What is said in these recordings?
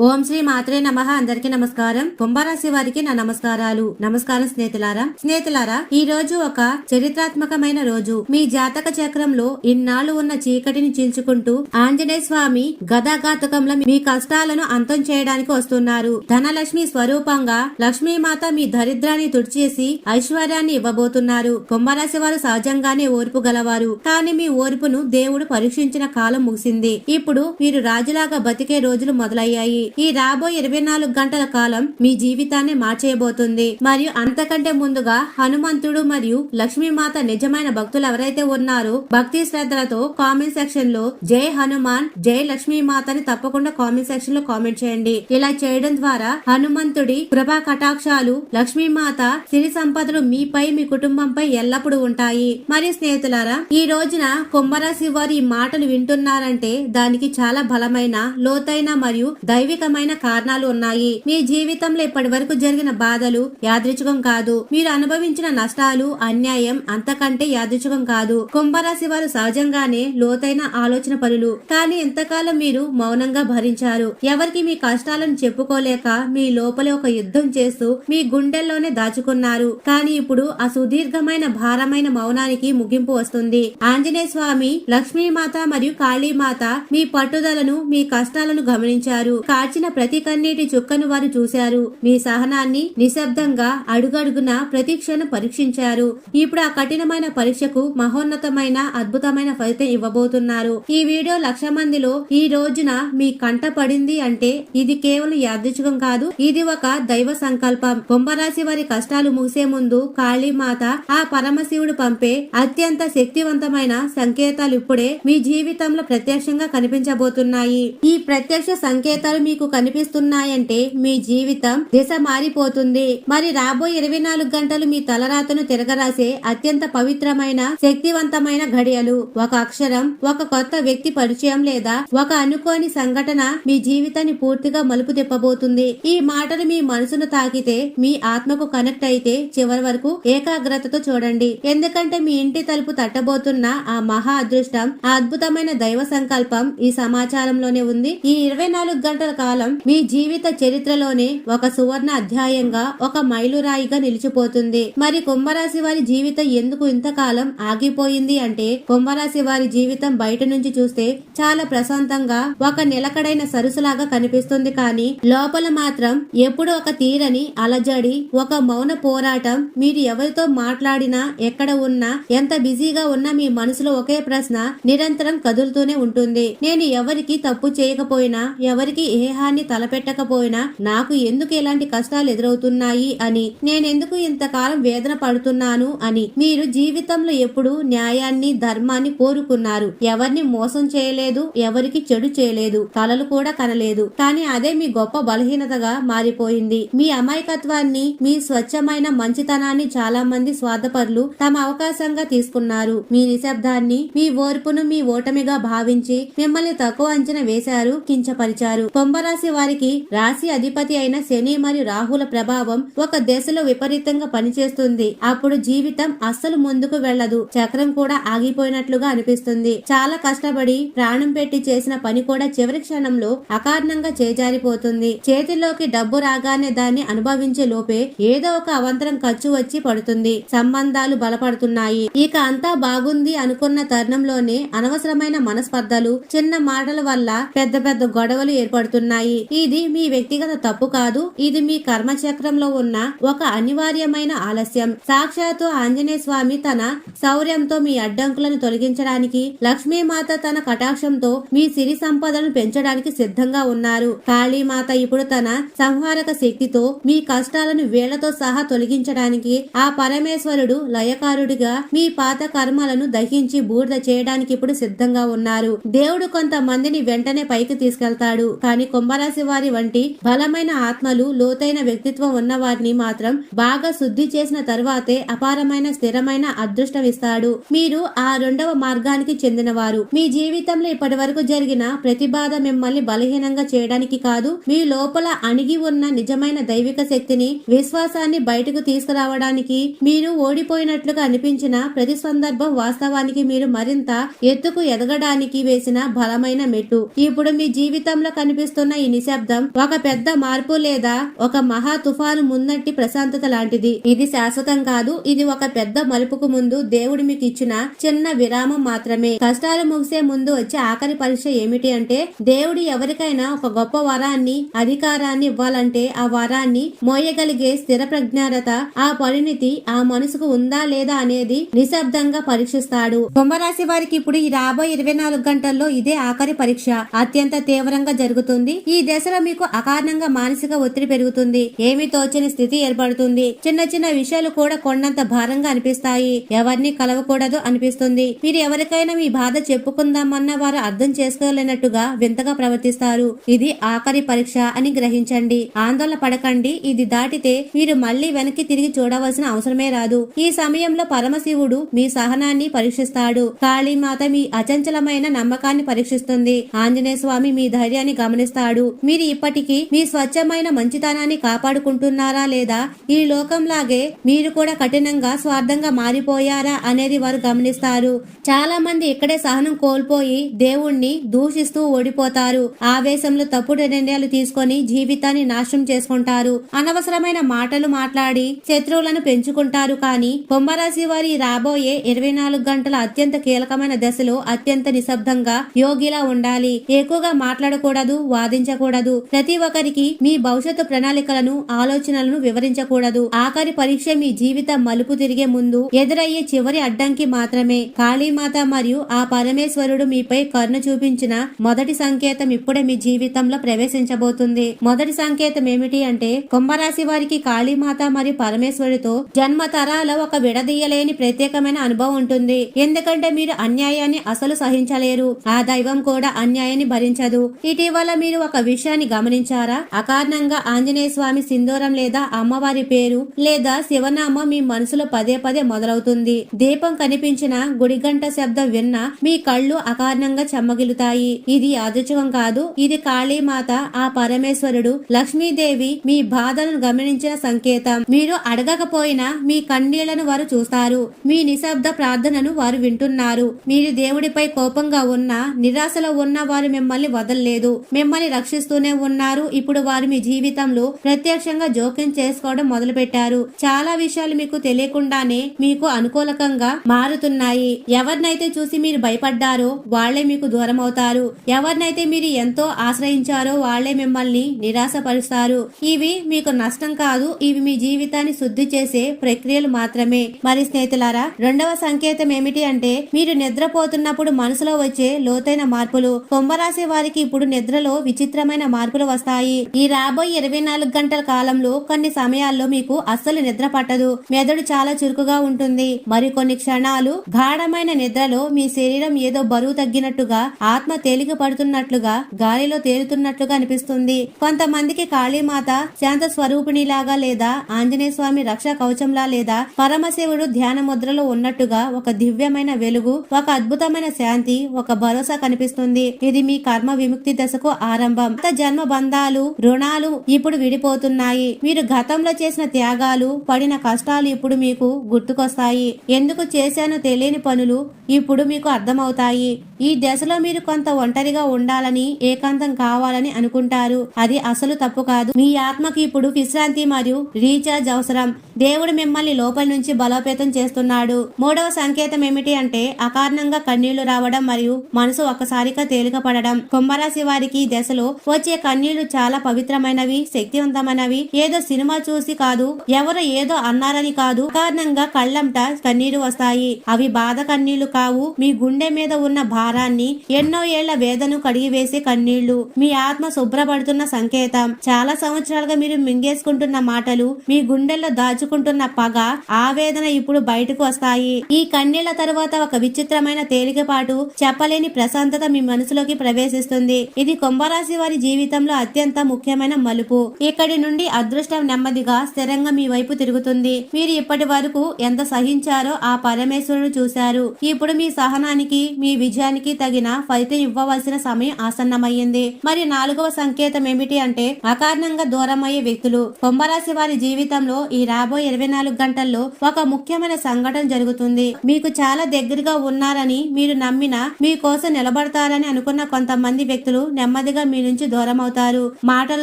ఓం శ్రీ మాత్రే నమ. అందరికి నమస్కారం. కుంభరాశి వారికి నా నమస్కారాలు. నమస్కారం స్నేహితులారా. స్నేహితులారా ఈ రోజు ఒక చరిత్రాత్మకమైన రోజు. మీ జాతక చక్రంలో ఇన్నాళ్ళు ఉన్న చీకటిని చీల్చుకుంటూ ఆంజనేయ స్వామి గదాఘాతకంలో మీ కష్టాలను అంతం చేయడానికి వస్తున్నారు. ధనలక్ష్మి స్వరూపంగా లక్ష్మీమాత మీ దరిద్రాన్ని తుడిచేసి ఐశ్వర్యాన్ని ఇవ్వబోతున్నారు. కుంభరాశి వారు సహజంగానే ఓర్పు గలవారు. కానీ మీ ఓర్పును దేవుడు పరీక్షించిన కాలం ముగిసింది. ఇప్పుడు మీరు రాజులాగా బతికే రోజులు మొదలయ్యాయి. ఈ రాబోయే ఇరవై నాలుగు గంటల కాలం మీ జీవితాన్ని మార్చేయబోతుంది. మరియు అంతకంటే ముందుగా హనుమంతుడు మరియు లక్ష్మీమాత నిజమైన భక్తులు ఎవరైతే ఉన్నారో భక్తి శ్రద్ధలతో కామెంట్ సెక్షన్లో జై హనుమాన్ జై లక్ష్మీమాత అని తప్పకుండా కామెంట్ సెక్షన్లో కామెంట్ చేయండి. ఇలా చేయడం ద్వారా హనుమంతుడి కృపా కటాక్షాలు లక్ష్మీమాత సిరి సంపదలు మీపై మీ కుటుంబంపై ఎల్లప్పుడూ ఉంటాయి. మరియు స్నేహితులారా ఈ రోజున కుంభరాశి వారి ఈ మాటలు వింటున్నారంటే దానికి చాలా బలమైన లోతైన మరియు అనేకమైన కారణాలు ఉన్నాయి. మీ జీవితంలో ఇప్పటి వరకు జరిగిన బాధలు యాదృచ్ఛికం కాదు. మీరు అనుభవించిన నష్టాలు అన్యాయం అంతకంటే యాదృచ్ఛికం కాదు. కుంభరాశి వారు సహజంగానే లోతైన ఆలోచన పనులు కానీ ఇంతకాలం మీరు మౌనంగా భరించారు? ఎవరికి మీ కష్టాలను చెప్పుకోలేక మీ లోపలే ఒక యుద్ధం చేస్తూ మీ గుండెల్లోనే దాచుకున్నారు. కానీ ఇప్పుడు ఆ సుదీర్ఘమైన భారమైన మౌనానికి ముగింపు వస్తుంది. ఆంజనేయ స్వామి లక్ష్మీమాత మరియు కాళీమాత మీ పట్టుదలను మీ కష్టాలను గమనించారు. కాచిన ప్రతి కన్నీటి చుక్కను వారు చూశారు. మీ సహనాన్ని నిశ్శబ్దంగా అడుగడుగున ప్రతిక్షను పరీక్షించారు. ఇప్పుడు ఆ కఠినమైన పరీక్షకు మహోన్నతమైన అద్భుతమైన ఫలితం ఇవ్వబోతున్నారు. ఈ వీడియో లక్ష మందిలో ఈ రోజున మీ కంట పడింది అంటే ఇది కేవలం యాదృచ్ఛికం కాదు ఇది ఒక దైవ సంకల్పం. కుంభరాశి వారి కష్టాలు ముగిసే ముందు కాళీమాత ఆ పరమశివుడు పంపే అత్యంత శక్తివంతమైన సంకేతాలు ఇప్పుడే మీ జీవితంలో ప్రత్యక్షంగా కనిపించబోతున్నాయి. ఈ ప్రత్యక్ష సంకేతాలు మీ మీకు కనిపిస్తున్నాయంటే మీ జీవితం దిశ మారిపోతుంది. మరి రాబోయే ఇరవై నాలుగు గంటలు మీ తలరాతను తిరగరాసే అత్యంత పవిత్రమైన శక్తివంతమైన ఘడియలు. ఒక అక్షరం ఒక కొత్త వ్యక్తి పరిచయం లేదా ఒక అనుకోని సంఘటన మీ జీవితాన్ని పూర్తిగా మలుపు తిప్పబోతుంది. ఈ మాటలు మీ మనసును తాకితే మీ ఆత్మకు కనెక్ట్ అయితే చివరి వరకు ఏకాగ్రతతో చూడండి. ఎందుకంటే మీ ఇంటి తలుపు తట్టబోతున్న ఆ మహా అదృష్టం ఆ అద్భుతమైన దైవ సంకల్పం ఈ సమాచారంలోనే ఉంది. ఈ ఇరవై నాలుగు గంటల కాలం మీ జీవిత చరిత్రలోనే ఒక సువర్ణ అధ్యాయంగా ఒక మైలురాయిగా నిలిచిపోతుంది. మరి కుంభరాశి వారి జీవితం ఎందుకు ఇంతకాలం ఆగిపోయింది అంటే కుంభరాశి వారి జీవితం బయట నుంచి చూస్తే చాలా ప్రశాంతంగా ఒక నిలకడైన సరుసులాగా కనిపిస్తుంది. కానీ లోపల మాత్రం ఎప్పుడు ఒక తీరని అలజడి ఒక మౌన పోరాటం మీరు ఎవరితో మాట్లాడినా ఎక్కడ ఉన్నా ఎంత బిజీగా ఉన్నా మీ మనసులో ఒకే ప్రశ్న నిరంతరం కదులుతూనే ఉంటుంది. నేను ఎవరికి తప్పు చేయకపోయినా ఎవరికి ఏ స్నేహాన్ని తలపెట్టకపోయినా నాకు ఎందుకు ఇలాంటి కష్టాలు ఎదురవుతున్నాయి అని నేనెందుకు ఇంతకాలం వేదన పడుతున్నాను అని మీరు జీవితంలో ఎప్పుడు న్యాయాన్ని ధర్మాన్ని కోరుకున్నారు. ఎవరిని మోసం చేయలేదు ఎవరికి చెడు చేయలేదు కలలు కూడా కనలేదు. కానీ అదే మీ గొప్ప బలహీనతగా మారిపోయింది. మీ అమాయకత్వాన్ని మీ స్వచ్ఛమైన మంచితనాన్ని చాలా మంది స్వార్థపరులు తమ అవకాశంగా తీసుకున్నారు. మీ నిశ్శబ్దాన్ని మీ ఓర్పును మీ ఓటమిగా భావించి మిమ్మల్ని తక్కువ అంచనా వేశారు కించపరిచారు. కుంభరాశి వారికి రాశి అధిపతి అయిన శని మరియు రాహుల ప్రభావం ఒక దశలో విపరీతంగా పనిచేస్తుంది. అప్పుడు జీవితం అస్సలు ముందుకు వెళ్ళదు. చక్రం కూడా ఆగిపోయినట్లుగా అనిపిస్తుంది. చాలా కష్టపడి ప్రాణం పెట్టి చేసిన పని కూడా చివరి క్షణంలో అకారణంగా చేజారిపోతుంది. చేతిలోకి డబ్బు రాగానే దాన్ని అనుభవించే లోపే ఏదో ఒక అవంతరం ఖర్చు వచ్చి పడుతుంది. సంబంధాలు బలపడుతున్నాయి. ఇక అంతా బాగుంది అనుకున్న తరుణంలోనే అనవసరమైన మనస్పర్ధలు చిన్న మాటల వల్ల పెద్ద పెద్ద గొడవలు ఏర్పడుతున్నాయి. ఇది మీ వ్యక్తిగత తప్పు కాదు. ఇది మీ కర్మచక్రంలో ఉన్న ఒక అనివార్యమైన ఆలస్యం. సాక్షాత్తు ఆంజనేయ స్వామి తన శౌర్యంతో మీ అడ్డంకులను తొలగించడానికి లక్ష్మీమాత తన కటాక్షంతో మీ సిరి సంపదలను పెంచడానికి సిద్ధంగా ఉన్నారు. కాళీమాత ఇప్పుడు తన సంహారక శక్తితో మీ కష్టాలను వేళ్ళతో సహా తొలగించడానికి ఆ పరమేశ్వరుడు లయకారుడిగా మీ పాత కర్మలను దహించి బూడిద చేయడానికి ఇప్పుడు సిద్ధంగా ఉన్నారు. దేవుడు కొంతమందిని వెంటనే పైకి తీసుకెళ్తాడు. కానీ కుంభరాశి వారి వంటి బలమైన ఆత్మలు లోతైన వ్యక్తిత్వం ఉన్న వారిని మాత్రం బాగా శుద్ధి చేసిన తర్వాతే అపారమైన స్థిరమైన అదృష్టం ఇస్తాడు మీరు ఆ రెండవ మార్గానికి చెందినవారు. మీ జీవితంలో ఇప్పటి వరకు జరిగిన ప్రతిబాధ మిమ్మల్ని బలహీనంగా చేయడానికి కాదు మీ లోపల అణిగి ఉన్న నిజమైన దైవిక శక్తిని విశ్వాసాన్ని బయటకు తీసుకురావడానికి మీరు ఓడిపోయినట్లుగా అనిపించిన ప్రతి సందర్భం వాస్తవానికి మీరు మరింత ఎత్తుకు ఎదగడానికి వేసిన బలమైన మెట్టు. ఇప్పుడు మీ జీవితంలో కనిపిస్తున్న జరుగుతున్న ఈ నిశ్శబ్దం ఒక పెద్ద మార్పు లేదా ఒక మహా తుఫాను ముందటి ప్రశాంతత లాంటిది. ఇది శాశ్వతం కాదు. ఇది ఒక పెద్ద మలుపుకు ముందు దేవుడు మీకు ఇచ్చిన చిన్న విరామం మాత్రమే. కష్టాలు ముగిసే ముందు వచ్చే ఆఖరి పరీక్ష ఏమిటి అంటే దేవుడు ఎవరికైనా ఒక గొప్ప వరాన్ని అధికారాన్ని ఇవ్వాలంటే ఆ వరాన్ని మోయగలిగే స్థిర ప్రజ్ఞానత ఆ పరిణితి ఆ మనసుకు ఉందా లేదా అనేది నిశ్శబ్దంగా పరీక్షిస్తాడు. కుంభరాశి వారికి ఇప్పుడు ఈ రాబోయే ఇరవై నాలుగు గంటల్లో ఇదే ఆఖరి పరీక్ష. అత్యంత తీవ్రంగా జరుగుతుంది. ఈ దశలో మీకు అకారణంగా మానసిక ఒత్తిడి పెరుగుతుంది ఏమీ తోచని స్థితి ఏర్పడుతుంది చిన్న చిన్న విషయాలు కూడా కొండంత భారంగా అనిపిస్తాయి. ఎవరిని కలవకూడదు అనిపిస్తుంది. మీరు ఎవరికైనా మీ బాధ చెప్పుకుందామన్న వారు అర్థం చేసుకోలేనట్టుగా వింతగా ప్రవర్తిస్తారు. ఇది ఆఖరి పరీక్ష అని గ్రహించండి. ఆందోళన పడకండి. ఇది దాటితే మీరు మళ్ళీ వెనక్కి తిరిగి చూడవలసిన అవసరమే రాదు. ఈ సమయంలో పరమశివుడు మీ సహనాన్ని పరీక్షిస్తాడు. కాళీమాత మీ అచంచలమైన నమ్మకాన్ని పరీక్షిస్తుంది. ఆంజనేయ స్వామి మీ ధైర్యాన్ని గమనిస్తాడు మీరు ఇప్పటికీ మీ స్వచ్ఛమైన మంచితనాన్ని కాపాడుకుంటున్నారా లేదా? ఈ లోకంలాగే మీరు కూడా కఠినంగా స్వార్థంగా మారిపోయారా అనేది వారు గమనిస్తారు. చాలా మంది ఇక్కడే సహనం కోల్పోయి దేవుణ్ణి దూషిస్తూ ఓడిపోతారు. ఆవేశంలో తప్పుడు నిర్ణయాలు తీసుకొని జీవితాన్ని నాశనం చేసుకుంటారు. అనవసరమైన మాటలు మాట్లాడి శత్రువులను పెంచుకుంటారు కానీ కుంభరాశి వారి రాబోయే ఇరవై నాలుగు గంటల అత్యంత కీలకమైన దశలో అత్యంత నిశ్శబ్దంగా యోగిలా ఉండాలి. ఎక్కువగా మాట్లాడకూడదు సాధించకూడదు. ప్రతి ఒక్కరికి మీ భవిష్యత్తు ప్రణాళికలను ఆలోచనలను వివరించకూడదు. ఆఖరి పరీక్ష మీ జీవిత మలుపు తిరిగే ముందు ఎదురయ్యే చివరి అడ్డంకి మాత్రమే. కాళీమాత మరియు ఆ పరమేశ్వరుడు మీపై కరుణ చూపించిన మొదటి సంకేతం ఇప్పుడే మీ జీవితంలో ప్రవేశించబోతుంది. మొదటి సంకేతం ఏమిటి అంటే కుంభరాశి వారికి కాళీమాత మరియు పరమేశ్వరుడితో జన్మ తరాల ఒక విడదీయలేని ప్రత్యేకమైన అనుభవం ఉంటుంది. ఎందుకంటే మీరు అన్యాయాన్ని అసలు సహించలేరు. ఆ దైవం కూడా అన్యాయాన్ని భరించదు. ఇటీవల మీరు ఒక విషయాన్ని గమనించారా? అకారణంగా ఆంజనేయ స్వామి సింధూరం లేదా అమ్మవారి పేరు లేదా శివనామం మీ మనసులో పదే పదే మొదలవుతుంది. దీపం కనిపించిన గుడిగంట శబ్దం విన్నా మీ కళ్ళు అకారణంగా చెమ్మగిలుతాయి. ఇది అదృష్టం కాదు. ఇది కాళీమాత ఆ పరమేశ్వరుడు లక్ష్మీదేవి మీ బాధను గమనించిన సంకేతం. మీరు అడగకపోయినా మీ కన్నీళ్ళను వారు చూస్తారు. మీ నిశ్శబ్ద ప్రార్థనను వారు వింటున్నారు. మీరు దేవుడిపై కోపంగా ఉన్నా నిరాశలో ఉన్న వారు మిమ్మల్ని వదలలేదు. మిమ్మల్ని రక్షిస్తూనే ఉన్నారు. ఇప్పుడు వారు మీ జీవితంలో ప్రత్యక్షంగా జోక్యం చేసుకోవడం మొదలుపెట్టారు. చాలా విషయాలు మీకు తెలియకుండానే మీకు అనుకూలకంగా మారుతున్నాయి. ఎవరినైతే చూసి మీరు భయపడ్డారో వాళ్ళే మీకు దూరం అవుతారు ఎవరినైతే మీరు ఎంతో ఆశ్రయించారో వాళ్ళే మిమ్మల్ని నిరాశపరుస్తారు. ఇవి మీకు నష్టం కాదు. ఇవి మీ జీవితాన్ని శుద్ధి చేసే ప్రక్రియలు మాత్రమే. మరి స్నేహితులారా రెండవ సంకేతం ఏమిటి అంటే మీరు నిద్రపోతున్నప్పుడు మనసులో వచ్చే లోతైన మార్పులు. కుంభరాశి వారికి ఇప్పుడు నిద్రలో విచిత్రమైన మార్పులు వస్తాయి. ఈ రాబోయే ఇరవై నాలుగు గంటల కాలంలో కొన్ని సమయాల్లో మీకు అస్సలు నిద్ర పట్టదు. మెదడు చాలా చురుకుగా ఉంటుంది. మరి కొన్ని క్షణాలు గాఢమైన నిద్రలో మీ శరీరం ఏదో బరువు తగ్గినట్టుగా ఆత్మ తేలిక పడుతున్నట్లుగా గాలిలో తేలుతున్నట్లుగా అనిపిస్తుంది. కొంతమందికి కాళీమాత శాంత స్వరూపిణిలాగా లేదా ఆంజనేయ స్వామి రక్ష కవచంలా లేదా పరమశివుడు ధ్యాన ముద్రలో ఉన్నట్టుగా ఒక దివ్యమైన వెలుగు ఒక అద్భుతమైన శాంతి ఒక భరోసా కనిపిస్తుంది. ఇది మీ కర్మ విముక్తి దశకు ఆరంభం. గత జన్మ బంధాలు రుణాలు ఇప్పుడు విడిపోతున్నాయి. మీరు గతంలో చేసిన త్యాగాలు పడిన కష్టాలు ఇప్పుడు మీకు గుర్తుకొస్తాయి. ఎందుకు చేశానో తెలియని పనులు ఇప్పుడు మీకు అర్థమవుతాయి. ఈ దశలో మీరు కొంత ఒంటరిగా ఉండాలని ఏకాంతం కావాలని అనుకుంటారు. అది అసలు తప్పు కాదు. మీ ఆత్మకి ఇప్పుడు విశ్రాంతి మరియు రీఛార్జ్ అవసరం. దేవుడు మిమ్మల్ని లోపల నుంచి బలోపేతం చేస్తున్నాడు. మూడవ సంకేతం ఏమిటి అంటే అకారణంగా కన్నీళ్ళు రావడం మరియు మనసు ఒక్కసారిగా తేలిక పడడం కుంభరాశి వారికి ఈ దశలో వచ్చే కన్నీళ్ళు చాలా పవిత్రమైనవి శక్తివంతమైనవి. ఏదో సినిమా చూసి కాదు ఎవరు ఏదో అన్నారని కాదు. కారణంగా కళ్ళంట కన్నీరు వస్తాయి. అవి బాధ కన్నీళ్ళు కావు. మీ గుండె మీద ఉన్న భారాన్ని ఎన్నో ఏళ్ళ వేదను కడిగివేసే కన్నీళ్ళు. మీ ఆత్మ శుభ్రపడుతున్న సంకేతం. చాలా సంవత్సరాలుగా మీరు మింగేసుకుంటున్న మాటలు మీ గుండెల్లో దాచుకుంటున్న పగ ఆవేదన ఇప్పుడు బయటకు వస్తాయి. ఈ కన్నీళ్ళ తర్వాత ఒక విచిత్రమైన తేలికపాటు చెప్పలేని ప్రశాంతత మీ మనసులోకి ప్రవేశిస్తుంది. ఇది కుంభరాశి వారి జీవితంలో అత్యంత ముఖ్యమైన మలుపు. ఇక్కడి నుండి అదృష్టం నెమ్మదిగా స్థిరంగా మీ వైపు తిరుగుతుంది. మీరు ఇప్పటి వరకు ఎంత సహించారో ఆ పరమేశ్వరుడు చూశారు. ఇప్పుడు మీ సహనానికి మీ విజయానికి తగిన ఫలితం ఇవ్వవలసిన సమయం ఆసన్నమయ్యింది. మరి నాలుగవ సంకేతం ఏమిటి అంటే అకారణంగా దూరమయ్యే వ్యక్తులు. కుంభరాశి వారి జీవితంలో ఈ రాబోయే ఇరవై నాలుగు గంటల్లో ఒక ముఖ్యమైన సంఘటన జరుగుతుంది. మీకు చాలా దగ్గరగా ఉన్నారని మీరు నమ్మిన మీకోసం నిలబడతారని అనుకున్న కొంతమంది వ్యక్తులు నెమ్మదిగా మీ మీ నుంచి దూరం అవుతారు. మాటలు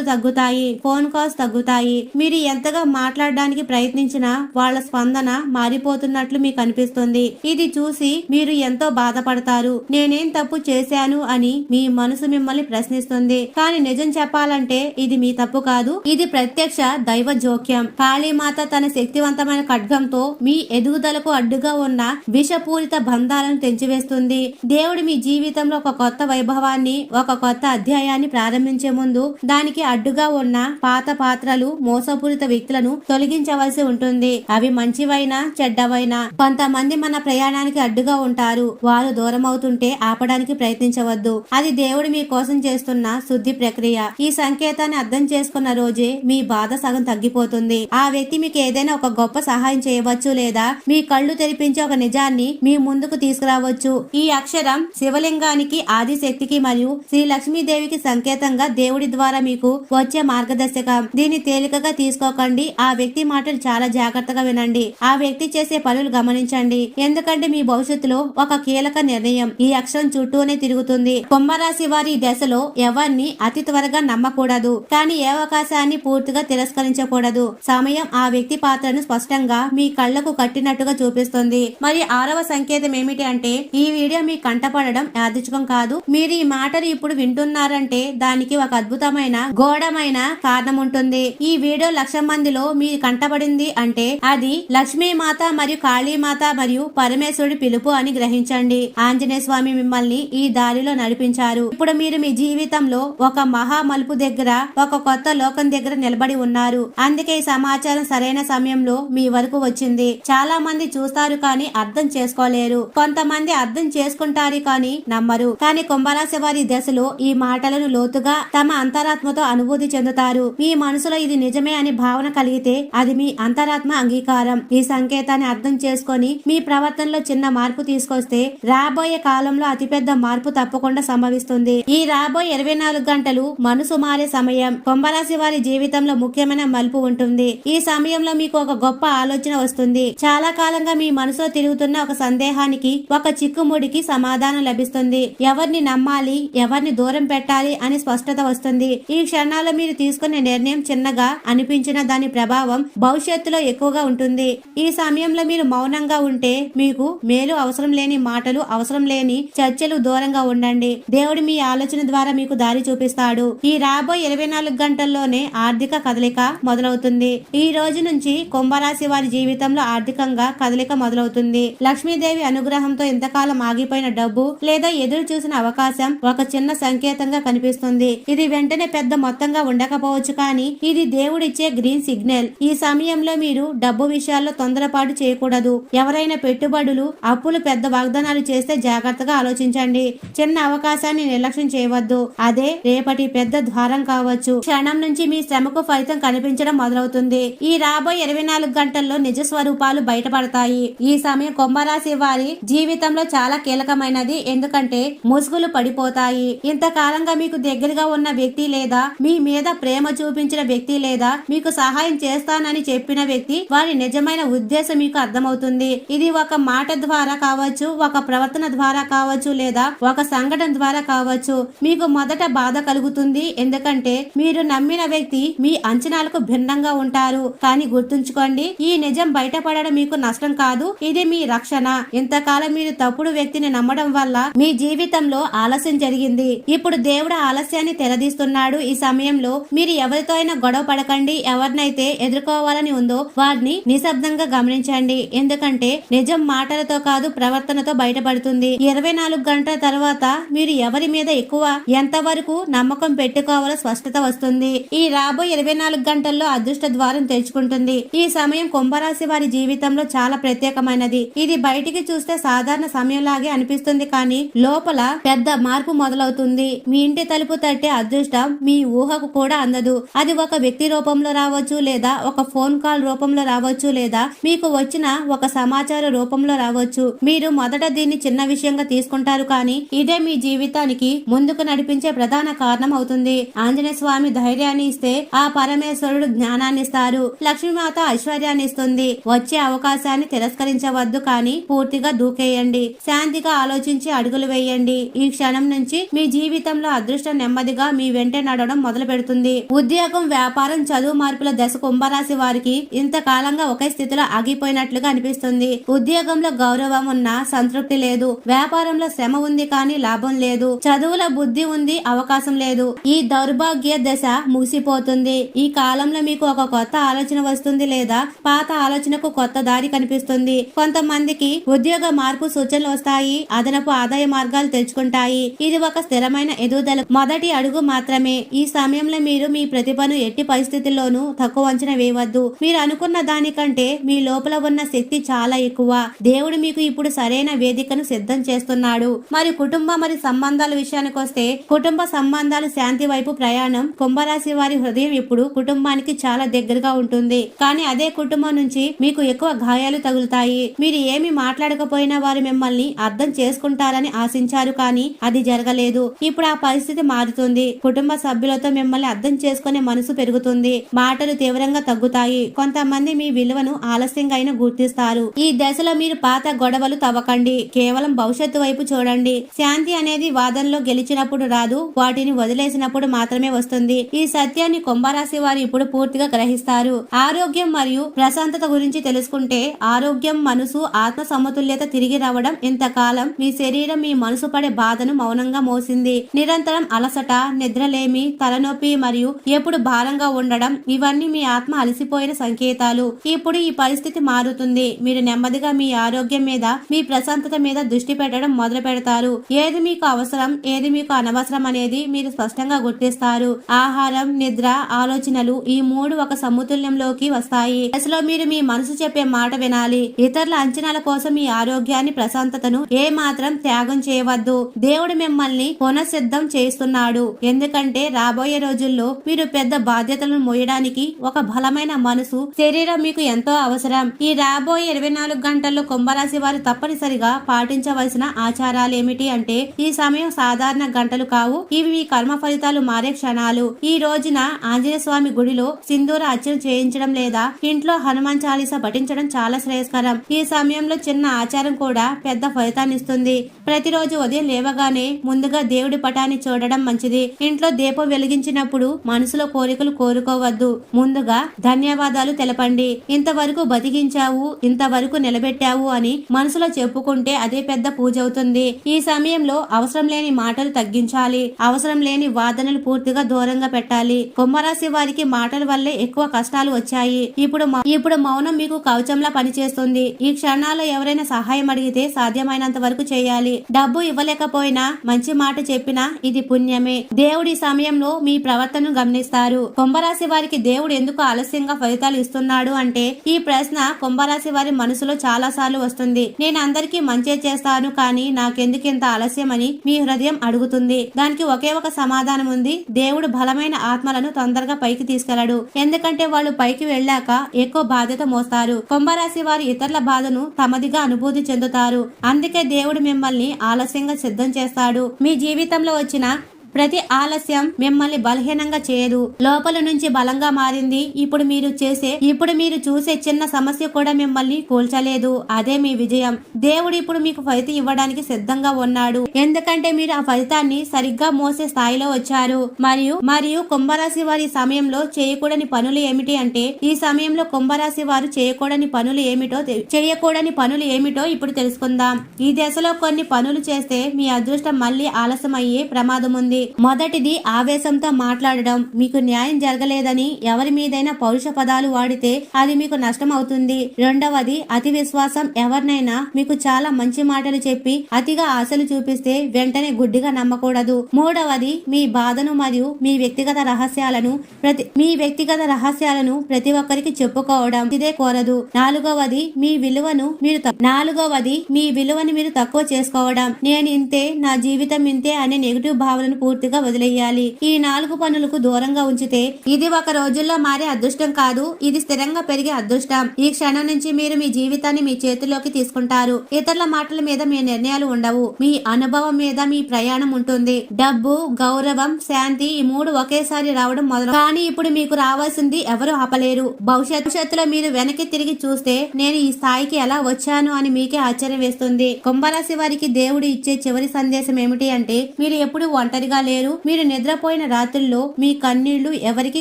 తగ్గుతాయి ఫోన్ కాల్స్ తగ్గుతాయి. మీరు ఎంతగా మాట్లాడడానికి ప్రయత్నించినా వాళ్ళ స్పందన మారిపోతున్నట్లు మీకు అనిపిస్తుంది. ఇది చూసి మీరు ఎంతో బాధపడతారు. నేనేం తప్పు చేశాను అని మీ మనసు మిమ్మల్ని ప్రశ్నిస్తుంది. కానీ నిజం చెప్పాలంటే ఇది మీ తప్పు కాదు. ఇది ప్రత్యక్ష దైవ జోక్యం. కాళీమాత తన శక్తివంతమైన ఖడ్గంతో మీ ఎదుగుదలకు అడ్డుగా ఉన్న విషపూరిత బంధాలను తెంచివేస్తుంది. దేవుడు మీ జీవితంలో ఒక కొత్త వైభవాన్ని ఒక కొత్త అధ్యాయాన్ని ప్రారంభించే ముందు దానికి అడ్డుగా ఉన్న పాత పాత్రలు మోసపూరిత వ్యక్తులను తొలగించవలసి ఉంటుంది. అవి మంచివైనా చెడ్డవైనా. కొంతమంది మన ప్రయాణానికి అడ్డుగా ఉంటారు. వారు దూరం అవుతుంటే ఆపడానికి ప్రయత్నించవద్దు. అది దేవుడు మీ కోసం చేస్తున్న శుద్ధి ప్రక్రియ. ఈ సంకేతాన్ని అర్థం చేసుకున్న రోజే మీ బాధ సగం తగ్గిపోతుంది. ఆ వ్యక్తి మీకు ఏదైనా ఒక గొప్ప సహాయం చేయవచ్చు లేదా మీ కళ్ళు తెరిపించే ఒక నిజాన్ని మీ ముందుకు తీసుకురావచ్చు. ఈ అక్షరం శివలింగానికి ఆదిశక్తికి మరియు శ్రీ లక్ష్మీదేవికి సంకేతంగా దేవుడి ద్వారా మీకు వచ్చే మార్గదర్శకం. దీన్ని తేలికగా తీసుకోకండి. ఆ వ్యక్తి మాటలు చాలా జాగ్రత్తగా వినండి. ఆ వ్యక్తి చేసే పనులు గమనించండి. ఎందుకంటే మీ భవిష్యత్తులో ఒక కీలక నిర్ణయం ఈ అక్షరం చుట్టూనే తిరుగుతుంది. కుంభరాశి వారి దశలో ఎవరిని అతి త్వరగా నమ్మకూడదు. కానీ ఏ అవకాశాన్ని పూర్తిగా తిరస్కరించకూడదు. సమయం ఆ వ్యక్తి పాత్రను స్పష్టంగా మీ కళ్ళకు కట్టినట్టుగా చూపిస్తుంది. మరి ఆరవ సంకేతం ఏమిటి అంటే ఈ వీడియో మీ కంటపడడం యాదృచ్ఛికం కాదు. మీరు ఈ మాటలు ఇప్పుడు వింటున్నారంటే దానికి ఒక అద్భుతమైన గోడమైన కారణం ఉంటుంది ఈ వీడియో లక్ష మందిలో మీ కంటపడింది అంటే అది లక్ష్మీ మాత మరియు కాళీమాత మరియు పరమేశ్వరుడి పిలుపు అని గ్రహించండి. ఆంజనేయ స్వామి మిమ్మల్ని ఈ దారిలో నడిపించారు. ఇప్పుడు మీరు మీ జీవితంలో ఒక మహా మలుపు దగ్గర ఒక కొత్త లోకం దగ్గర నిలబడి ఉన్నారు. అందుకే ఈ సమాచారం సరైన సమయంలో మీ వరకు వచ్చింది. చాలా మంది చూస్తారు కానీ అర్థం చేసుకోలేరు. కొంతమంది అర్థం చేసుకుంటారు కానీ నమ్మరు. కానీ కుంభరాశి వారి దశలో ఈ మాటలను లోతుగా తమ అంతరాత్మతో అనుభూతి చెందుతారు. మీ మనసులో ఇది నిజమే అని భావన కలిగితే అది మీ అంతరాత్మ అంగీకారం. ఈ సంకేతాన్ని అర్థం చేసుకొని మీ ప్రవర్తనలో చిన్న మార్పు తీసుకొస్తే రాబోయే కాలంలో అతిపెద్ద మార్పు తప్పకుండా సంభవిస్తుంది. ఈ రాబోయే ఇరవై నాలుగు గంటలు మనసు మారే సమయం. కుంభరాశి వారి జీవితంలో ముఖ్యమైన మలుపు ఉంటుంది. ఈ సమయంలో మీకు ఒక గొప్ప ఆలోచన వస్తుంది. చాలా కాలంగా మీ మనసులో తిరుగుతున్న ఒక సందేహానికి ఒక చిక్కుముడికి సమాధానం లభిస్తుంది. ఎవరిని నమ్మాలి ఎవరిని దూరం పెట్టాలి అని స్పష్టత వస్తుంది. ఈ క్షణాల్లో మీరు తీసుకునే నిర్ణయం చిన్నగా అనిపించిన దాని ప్రభావం భవిష్యత్తులో ఎక్కువగా ఉంటుంది. ఈ సమయంలో మీరు మౌనంగా ఉంటే మీకు మేలు అవసరం లేని మాటలు అవసరం లేని చర్చలు దూరంగా ఉండండి. దేవుడు మీ ఆలోచన ద్వారా మీకు దారి చూపిస్తాడు. ఈ రాబోయే ఇరవై నాలుగు గంటల్లోనే ఆర్థిక కదలిక మొదలవుతుంది. ఈ రోజు నుంచి కుంభరాశి వారి జీవితంలో ఆర్థికంగా కదలిక మొదలవుతుంది. లక్ష్మీదేవి అనుగ్రహంతో ఇంతకాలం ఆగిపోయిన డబ్బు లేదా ఎదురు చూసిన అవకాశం ఒక చిన్న సంకేతంగా కనిపిస్తుంది. ఇది వెంటనే పెద్ద మొత్తంగా ఉండకపోవచ్చు కానీ ఇది దేవుడిచ్చే గ్రీన్ సిగ్నల్. ఈ సమయంలో మీరు డబ్బు విషయాల్లో తొందరపాటు చేయకూడదు. ఎవరైనా పెట్టుబడులు అప్పులు పెద్ద వాగ్దానాలు చేస్తే జాగ్రత్తగా ఆలోచించండి. చిన్న అవకాశాన్ని నిర్లక్ష్యం చేయవద్దు. అదే రేపటి పెద్ద ద్వారం కావచ్చు. క్షణం నుంచి మీ శ్రమకు ఫలితం కనిపించడం మొదలవుతుంది. ఈ రాబోయే ఇరవై నాలుగు గంటల్లో నిజ స్వరూపాలు బయటపడతాయి. ఈ సమయం కుంభరాశి వారి జీవితంలో చాలా కీలకమైనది. ఎందుకంటే ముసుగులు పడిపోతాయి. ఇంతకాలంగా మీకు మీకు దగ్గరగా ఉన్న వ్యక్తి లేదా మీ మీద ప్రేమ చూపించిన వ్యక్తి లేదా మీకు సహాయం చేస్తానని చెప్పిన వ్యక్తి వారి నిజమైన ఉద్దేశం మీకు అర్థమవుతుంది. ఇది ఒక మాట ద్వారా కావచ్చు ఒక ప్రవర్తన ద్వారా కావచ్చు లేదా ఒక సంఘటన ద్వారా కావచ్చు. మీకు మొదట బాధ కలుగుతుంది ఎందుకంటే మీరు నమ్మిన వ్యక్తి మీ అంచనాలకు భిన్నంగా ఉంటారు. కానీ గుర్తుంచుకోండి ఈ నిజం బయటపడడం మీకు నష్టం కాదు ఇది మీ రక్షణ. ఇంతకాలం మీరు తప్పుడు వ్యక్తిని నమ్మడం వల్ల మీ జీవితంలో ఆలస్యం జరిగింది. ఇప్పుడు దేవుడు ఆలస్యాన్ని తెరదీస్తున్నాడు. ఈ సమయంలో మీరు ఎవరితో అయినా గొడవ పడకండి. ఎవరినైతే ఎదుర్కోవాలని ఉందో వారిని నిశ్శబ్దంగా గమనించండి. ఎందుకంటే నిజం మాటలతో కాదు ప్రవర్తనతో బయటపడుతుంది. ఇరవై నాలుగు గంటల తర్వాత మీరు ఎవరి మీద ఎక్కువ ఎంతవరకు నమ్మకం పెట్టుకోవాలో స్పష్టత వస్తుంది. ఈ రాబోయే ఇరవై నాలుగు గంటల్లో అదృష్ట ద్వారం తెరుచుకుంటుంది. ఈ సమయం కుంభరాశి వారి జీవితంలో చాలా ప్రత్యేకమైనది. ఇది బయటికి చూస్తే సాధారణ సమయంలాగే అనిపిస్తుంది. కానీ లోపల పెద్ద మార్పు మొదలవుతుంది. మీ ఇంటి తలుపు తట్టే అదృష్టం మీ ఊహకు కూడా అందదు. అది ఒక వ్యక్తి రూపంలో రావచ్చు లేదా ఒక ఫోన్ కాల్ రూపంలో రావచ్చు లేదా మీకు వచ్చిన ఒక సమాచార రూపంలో రావచ్చు. మీరు మొదట దీన్ని చిన్న విషయంగా తీసుకుంటారు కానీ ఇదే మీ జీవితానికి ముందుకు నడిపించే ప్రధాన కారణం అవుతుంది. ఆంజనేయ స్వామి ధైర్యాన్ని ఇస్తే ఆ పరమేశ్వరుడు జ్ఞానాన్ని ఇస్తారు. లక్ష్మీమాత ఐశ్వర్యాన్ని ఇస్తుంది. వచ్చే అవకాశాన్ని తిరస్కరించవద్దు కానీ పూర్తిగా దూకేయండి. శాంతిగా ఆలోచించి అడుగులు వేయండి. ఈ క్షణం నుంచి మీ జీవితంలో అదృష్ట అదృష్టం నెమ్మదిగా మీ వెంటే నడవడం మొదలు పెడుతుంది. ఉద్యోగం వ్యాపారం చదువు మార్పుల దశ కుంభరాశి వారికి ఇంతకాలంగా ఒకే స్థితిలో ఆగిపోయినట్లుగా అనిపిస్తుంది. ఉద్యోగంలో గౌరవం ఉన్నా సంతృప్తి లేదు. వ్యాపారంలో శ్రమ ఉంది కానీ లాభం లేదు. చదువుల బుద్ధి ఉంది అవకాశం లేదు. ఈ దౌర్భాగ్య దశ ముగిసిపోతుంది. ఈ కాలంలో మీకు ఒక కొత్త ఆలోచన వస్తుంది లేదా పాత ఆలోచనకు కొత్త దారి కనిపిస్తుంది. కొంతమందికి ఉద్యోగ మార్పు సూచనలు వస్తాయి అదనపు ఆదాయ మార్గాలు తెచ్చుకుంటాయి. ఇది ఒక స్థిరమైన ఎదుగుదల మొదటి అడుగు మాత్రమే. ఈ సమయంలో మీరు మీ ప్రతిభను ఎట్టి పరిస్థితుల్లోనూ తక్కువ అంచనా వేయవద్దు. మీరు అనుకున్న దానికంటే మీ లోపల ఉన్న శక్తి చాలా ఎక్కువ. దేవుడు మీకు ఇప్పుడు సరైన వేదికను సిద్ధం చేస్తున్నాడు. మరి కుటుంబ మరి సంబంధాల విషయానికి వస్తే కుటుంబ సంబంధాలు శాంతి వైపు ప్రయాణం కుంభరాశి వారి హృదయం ఇప్పుడు కుటుంబానికి చాలా దగ్గరగా ఉంటుంది. కానీ అదే కుటుంబం నుంచి మీకు ఎక్కువ గాయాలు తగులుతాయి. మీరు ఏమి మాట్లాడకపోయినా వారు మిమ్మల్ని అర్థం చేసుకుంటారని ఆశించారు కానీ అది జరగలేదు. ఇప్పుడు ఆ పరిస్థితి మారుతుంది. కుటుంబ సభ్యులతో మిమ్మల్ని అర్థం చేసుకునే మనసు పెరుగుతుంది. మాటలు తీవ్రంగా తగ్గుతాయి. కొంతమంది మీ విలువను ఆలస్యంగా అయినా గుర్తిస్తారు. ఈ దశలో మీరు పాత గొడవలు తవ్వకండి. కేవలం భవిష్యత్తు వైపు చూడండి. శాంతి అనేది వాదనలో గెలిచినప్పుడు రాదు. వాటిని వదిలేసినప్పుడు మాత్రమే వస్తుంది. ఈ సత్యాన్ని కుంభరాశి వారు ఇప్పుడు పూర్తిగా గ్రహిస్తారు. ఆరోగ్యం మరియు ప్రశాంతత గురించి తెలుసుకుంటే ఆరోగ్యం మనసు ఆత్మ సమతుల్యత తిరిగి రావడం ఇంతకాలం మీ శరీరం మీ మనసు పడే బాధను మౌనంగా మోసింది. నిరంతరం అలసట నిద్రలేమి తలనొప్పి మరియు ఎప్పుడు భారంగా ఉండడం ఇవన్నీ మీ ఆత్మ అలసిపోయిన సంకేతాలు. ఇప్పుడు ఈ పరిస్థితి మారుతుంది. మీరు నెమ్మదిగా మీ ఆరోగ్యం మీద మీ ప్రశాంతత మీద దృష్టి పెట్టడం మొదలు పెడతారు. ఏది మీకు అవసరం ఏది మీకు అనవసరం అనేది మీరు స్పష్టంగా గుర్తిస్తారు. ఆహారం నిద్ర ఆలోచనలు ఈ మూడు ఒక సమతుల్యంలోకి వస్తాయి. అసలు మీరు మీ మనసు చెప్పే మాట వినాలి. ఇతరుల అంచనాల కోసం మీ ఆరోగ్యాన్ని ప్రశాంతతను ఏ మాత్రం త్యాగం చేయవద్దు. దేవుడు మిమ్మల్ని పునఃసిద్ధం చేస్తున్నాడు. ఎందుకంటే రాబోయే రోజుల్లో మీరు పెద్ద బాధ్యతలను మోయడానికి ఒక బలమైన మనసు శరీరం మీకు ఎంతో అవసరం. ఈ రాబోయే ఇరవై నాలుగు గంటల్లో కుంభరాశి వారు తప్పనిసరిగా పాటించవలసిన ఆచారాలు ఏమిటి అంటే ఈ సమయం సాధారణ గంటలు కావు. ఇవి మీ కర్మ ఫలితాలు మారే క్షణాలు. ఈ రోజున ఆంజనేయ స్వామి గుడిలో సింధూర అర్చన చేయించడం లేదా ఇంట్లో హనుమాన్ చాలీస పఠించడం చాలా శ్రేయస్కరం. ఈ సమయంలో చిన్న ఆచారం కూడా పెద్ద ఫలితాన్ని ఇస్తుంది. ప్రతిరోజు ఉదయం లేవగానే ముందుగా దేవుడి పటాన్ని చూడ మంచిది. ఇంట్లో దీపం వెలిగించినప్పుడు మనసులో కోరికలు కోరుకోవద్దు. ముందుగా ధన్యవాదాలు తెలపండి. ఇంతవరకు బతికించావు ఇంతవరకు నిలబెట్టావు అని మనసులో చెప్పుకుంటే అదే పెద్ద పూజ అవుతుంది. ఈ సమయంలో అవసరం లేని మాటలు తగ్గించాలి. అవసరం లేని వాదనలు పూర్తిగా దూరంగా పెట్టాలి. కుంభరాశి వారికి మాటల వల్లే ఎక్కువ కష్టాలు వచ్చాయి. ఇప్పుడు ఇప్పుడు మౌనం మీకు కవచంలా పనిచేస్తుంది. ఈ క్షణాల్లో ఎవరైనా సహాయం అడిగితే సాధ్యమైనంత వరకు చేయాలి. డబ్బు ఇవ్వలేకపోయినా మంచి మాట చెప్పినా ఇది పుణ్యమే. దేవుడి సమయంలో మీ ప్రవర్తనను గమనిస్తారు. కుంభరాశి వారికి దేవుడు ఎందుకు ఆలస్యంగా ఫలితాలు ఇస్తున్నాడు అంటే ఈ ప్రశ్న కుంభరాశి వారి మనసులో చాలా సార్లు వస్తుంది. నేను అందరికీ మంచి చేస్తాను కానీ నాకెందుకు ఇంత ఆలస్యం అని మీ హృదయం అడుగుతుంది. దానికి ఒకే ఒక సమాధానం ఉంది. దేవుడు బలమైన ఆత్మలను తొందరగా పైకి తీసుకెళ్ళడు. ఎందుకంటే వాళ్ళు పైకి వెళ్ళాక ఎక్కువ బాధ్యత మోస్తారు. కుంభరాశి వారి ఇతరుల బాధను తమదిగా అనుభూతి చెందుతారు. అందుకే దేవుడు మిమ్మల్ని ఆలస్యంగా సిద్ధం చేస్తాడు. మీ జీవితంలో వచ్చిన ప్రతి ఆలస్యం మిమ్మల్ని బలహీనంగా చేయదు. లోపల నుంచి బలంగా మారింది. ఇప్పుడు మీరు చేసే ఇప్పుడు మీరు చూసే చిన్న సమస్య కూడా మిమ్మల్ని కూల్చలేదు. అదే మీ విజయం. దేవుడు ఇప్పుడు మీకు ఫలితం ఇవ్వడానికి సిద్ధంగా ఉన్నాడు. ఎందుకంటే మీరు ఆ ఫలితాన్ని సరిగ్గా మోసే స్థాయిలో వచ్చారు. మరియు మరియు కుంభరాశి వారి సమయంలో చేయకూడని పనులు ఏమిటి అంటే ఈ సమయంలో కుంభరాశి వారు చేయకూడని పనులు ఏమిటో చేయకూడని పనులు ఏమిటో ఇప్పుడు తెలుసుకుందాం. ఈ దశలో కొన్ని పనులు చేస్తే మీ అదృష్టం మళ్ళీ ఆలస్యం అయ్యే ప్రమాదం ఉంది మొదటిది ఆవేశంతో మాట్లాడడం. మీకు న్యాయం జరగలేదని ఎవరి మీదైనా పౌరుష పదాలు వాడితే అది మీకు నష్టం అవుతుంది రెండవది అతి విశ్వాసం ఎవరినైనా మీకు చాలా మంచి మాటలు చెప్పి అతిగా ఆశలు చూపిస్తే వెంటనే గుడ్డిగా నమ్మకూడదు. మూడవది మీ బాధను మరియు మీ వ్యక్తిగత రహస్యాలను ప్రతి మీ వ్యక్తిగత రహస్యాలను ప్రతి ఒక్కరికి చెప్పుకోవడం ఇదే కోరదు. నాలుగవది మీ విలువను మీరు నాలుగవది మీ విలువని మీరు తక్కువ చేసుకోవడం. నేను ఇంతే నా జీవితం ఇంతే అనే నెగిటివ్ భావనను పూర్తిగా వదిలేయాలి. ఈ నాలుగు పనులకు దూరంగా ఉంచితే ఇది ఒక రోజుల్లో మారే అదృష్టం కాదు. ఇది స్థిరంగా పెరిగే అదృష్టం. ఈ క్షణం నుంచి మీరు మీ జీవితాన్ని మీ చేతుల్లోకి తీసుకుంటారు. ఇతరుల మాటల మీద మీ నిర్ణయాలు ఉండవు. మీ అనుభవం మీద మీ ప్రయాణం ఉంటుంది. డబ్బు గౌరవం శాంతి ఈ మూడు ఒకేసారి రావడం మొదలు కానీ ఇప్పుడు మీకు రావాల్సింది ఎవరు ఆపలేరు. భవిష్యత్తులో మీరు వెనక్కి తిరిగి చూస్తే నేను ఈ స్థాయికి ఎలా వచ్చాను అని మీకే ఆశ్చర్యం వేస్తుంది. కుంభరాశి వారికి దేవుడు ఇచ్చే చివరి సందేశం ఏమిటి అంటే మీరు ఎప్పుడు ఒంటరిగా లేరు. మీరు నిద్రపోయిన రాత్రుల్లో మీ కన్నీళ్ళు ఎవరికి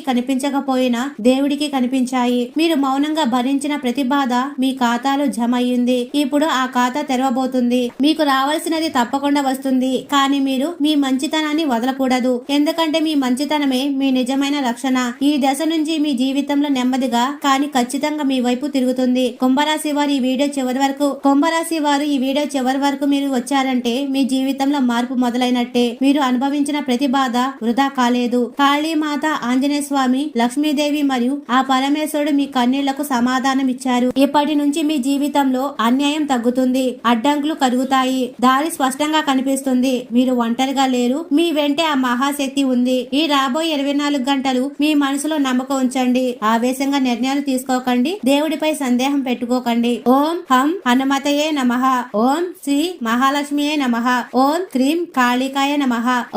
కనిపించకపోయినా దేవుడికి కనిపించాయి. మీరు మౌనంగా భరించిన ప్రతి బాధ మీ ఖాతాలో జమ అయ్యింది ఇప్పుడు ఆ ఖాతా తెరవబోతుంది. మీకు రావాల్సినది తప్పకుండా వస్తుంది. కానీ మీరు మీ మంచితనాన్ని వదలకూడదు. ఎందుకంటే మీ మంచితనమే మీ నిజమైన రక్షణ. ఈ దశ నుంచి మీ జీవితంలో నెమ్మదిగా కానీ ఖచ్చితంగా మీ వైపు తిరుగుతుంది. కుంభరాశి వారు ఈ వీడియో చివరి వరకు కుంభరాశి వారు ఈ వీడియో చివరి వరకు మీరు వచ్చారంటే మీ జీవితంలో మార్పు మొదలైనట్టే. మీరు అనుభవించిన ప్రతి బాధ వృధా కాలేదు. కాళీమాత ఆంజనేయ స్వామి లక్ష్మీదేవి మరియు ఆ పరమేశ్వరుడు మీ కన్నీళ్ళకు సమాధానం ఇచ్చారు. ఇప్పటి నుంచి మీ జీవితంలో అన్యాయం తగ్గుతుంది. అడ్డంకులు కరుగుతాయి. దారి స్పష్టంగా కనిపిస్తుంది. మీరు ఒంటరిగా లేరు. మీ వెంటే ఆ మహాశక్తి ఉంది. ఈ రాబోయే ఇరవై నాలుగు గంటలు మీ మనసులో నమ్మకం ఉంచండి. ఆవేశంగా నిర్ణయాలు తీసుకోకండి. దేవుడిపై సందేహం పెట్టుకోకండి. ఓం హం హనుమతయే నమ. ఓం శ్రీ మహాలక్ష్మియే నమః. ఓం క్రీం కాళికాయ నమ.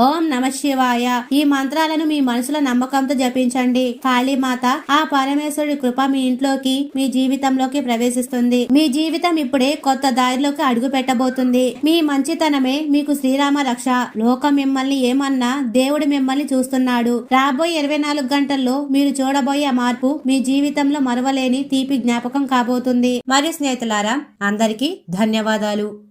ఓం నమ శివాయ. ఈ మంత్రాలను మీ మనసులో నమ్మకంతో జపించండి. కాళీమాత ఆ పరమేశ్వరుడి కృప మీ ఇంట్లోకి మీ జీవితంలోకి ప్రవేశిస్తుంది. మీ జీవితం ఇప్పుడే కొత్త దారిలోకి అడుగు పెట్టబోతుంది మీ మంచితనమే మీకు శ్రీరామ రక్ష. లోకం మిమ్మల్ని ఏమన్నా దేవుడు మిమ్మల్ని చూస్తున్నాడు. రాబోయే ఇరవై నాలుగు గంటల్లో మీరు చూడబోయే మార్పు మీ జీవితంలో మరవలేని తీపి జ్ఞాపకం కాబోతుంది. మరియు స్నేహితులారా అందరికీ ధన్యవాదాలు.